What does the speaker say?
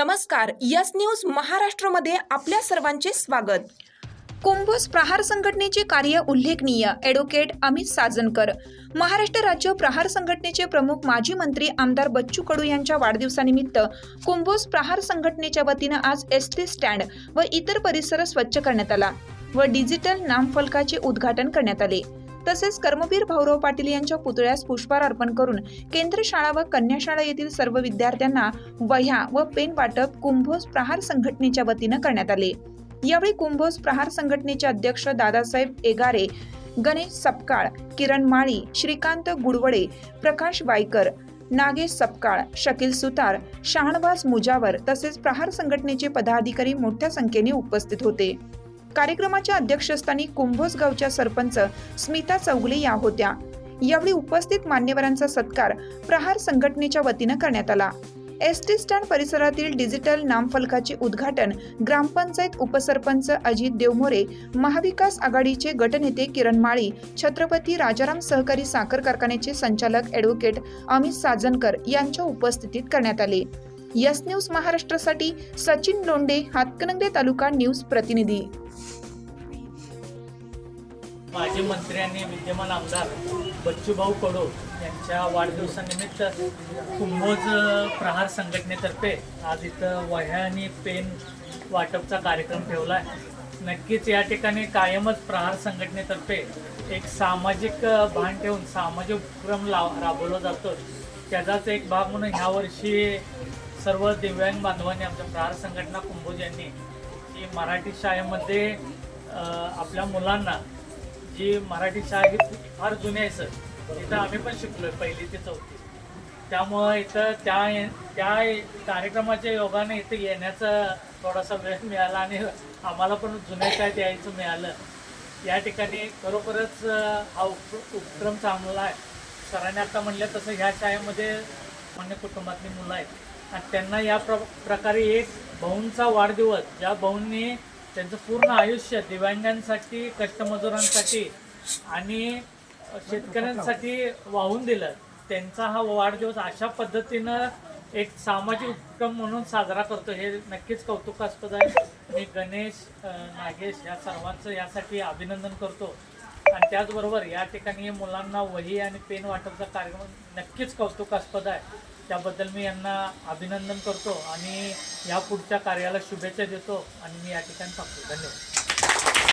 नमस्कार yes news महाराष्ट्रमध्ये आपल्या सर्वांचे स्वागत. कुंभोज प्रहार संघटनेचे कार्य उल्लेखनीय ॲडव्होकेट अमित साजनकर. महाराष्ट्र राज्य प्रहार संघटनेचे प्रमुख माजी मंत्री आमदार बच्चू कडू यांच्या वाढदिवसानिमित्त कुंभोज प्रहार संघटनेच्या वतीनं आज एस टी स्टँड व इतर परिसर स्वच्छ करण्यात आला व डिजिटल नामफलकाचे उद्घाटन करण्यात आले. तसेच कर्मवीर भाऊराव पाटील यांच्या पुतळ्यास पुष्पहार अर्पण करून केंद्र शाळा व कन्या शाळा येथील सर्व विद्यार्थ्यांना वह्या व पेन वाटप कुंभोज प्रहार संघटनेच्या वतीनं करण्यात आले. यावेळी कुंभोज प्रहार संघटनेचे अध्यक्ष दादासाहेब एगारे गणेश सपकाळ किरण माळी श्रीकांत गुडवडे प्रकाश वायकर नागेश सपकाळ शकील सुतार शहाणवाज मुजावर तसेच प्रहार संघटनेचे पदाधिकारी मोठ्या संख्येने उपस्थित होते. कार्यक्रमाच्या अध्यक्षस्थानी कुंभोज गावच्या सरपंच स्मिता चौगले या होत्या. यावेळी उपस्थित मान्यवरांचा सत्कार प्रहार संघटनेच्या वतीनं करण्यात आला. एस टी स्टँड परिसरातील डिजिटल नामफलकाचे उद्घाटन ग्रामपंचायत उपसरपंच अजित देवमोरे महाविकास आघाडीचे गटनेते किरण माळी छत्रपती राजाराम सहकारी साखर कारखान्याचे संचालक ॲडव्होकेट अमित साजनकर यांच्या उपस्थितीत करण्यात आले. यस न्यूज महाराष्ट्रासाठी सचिन लोंडे हातकणंगले तालुका न्यूज प्रतिनिधी. माजी मंत्री आणि विद्यमान आमदार बच्चूभाऊ कडो यांच्या वाढदिवसानिमित्त कुंभोज प्रहार संघटनेतर्फे आज इथं वह्या आणि पेन वाटपचा कार्यक्रम ठेवला आहे नक्कीच या ठिकाणी कायमच प्रहार संघटनेतर्फे एक सामाजिक भान ठेवून सामाजिक उपक्रम लाव राबवला जातो त्याचाच एक भाग म्हणून ह्यावर्षी सर्व दिव्यांग बांधवांनी आमच्या प्रहार संघटना कुंभोज यांनी की मराठी शाळेमध्ये आपल्या मुलांना जी मराठी शाळा ही फार जुनी आहे सर. तिथं आम्ही पण शिकलोय पहिली ते चौथी. त्यामुळं इथं त्या त्या कार्यक्रमाच्या योगाने इथं येण्याचा थोडासा वेळ मिळाला आणि आम्हाला पण जुन्या शाळेत यायचं मिळालं. या ठिकाणी खरोखरच हा उप उपक्रम चांगला आहे. सरांनी आता म्हणलं तसं ह्या शाळेमध्ये अन्य कुटुंबातली मुलं आहेत. आणि त्यांना या प्र प्रकारे एक भाऊंचा वाढदिवस ज्या भाऊंनी त्यांचं पूर्ण आयुष्य दिव्यांगांसाठी कष्टमजुरांसाठी आणि शेतकऱ्यांसाठी वाहून दिलं त्यांचा हा वाढदिवस अशा पद्धतीनं एक सामाजिक उपक्रम म्हणून साजरा करतो. हे नक्कीच कौतुकास्पद आहे. मी गणेश नागेश या सर्वांचं यासाठी अभिनंदन करतो. आणि त्याचबरोबर या ठिकाणी मुलांना वही आणि पेन वाटपचा कार्यक्रम नक्कीच कौतुकास्पद आहे. त्याबद्दल मी यांना अभिनंदन करतो आणि या पुढच्या कार्याला शुभेच्छा देतो आणि मी या ठिकाणी सांगतो धन्यवाद.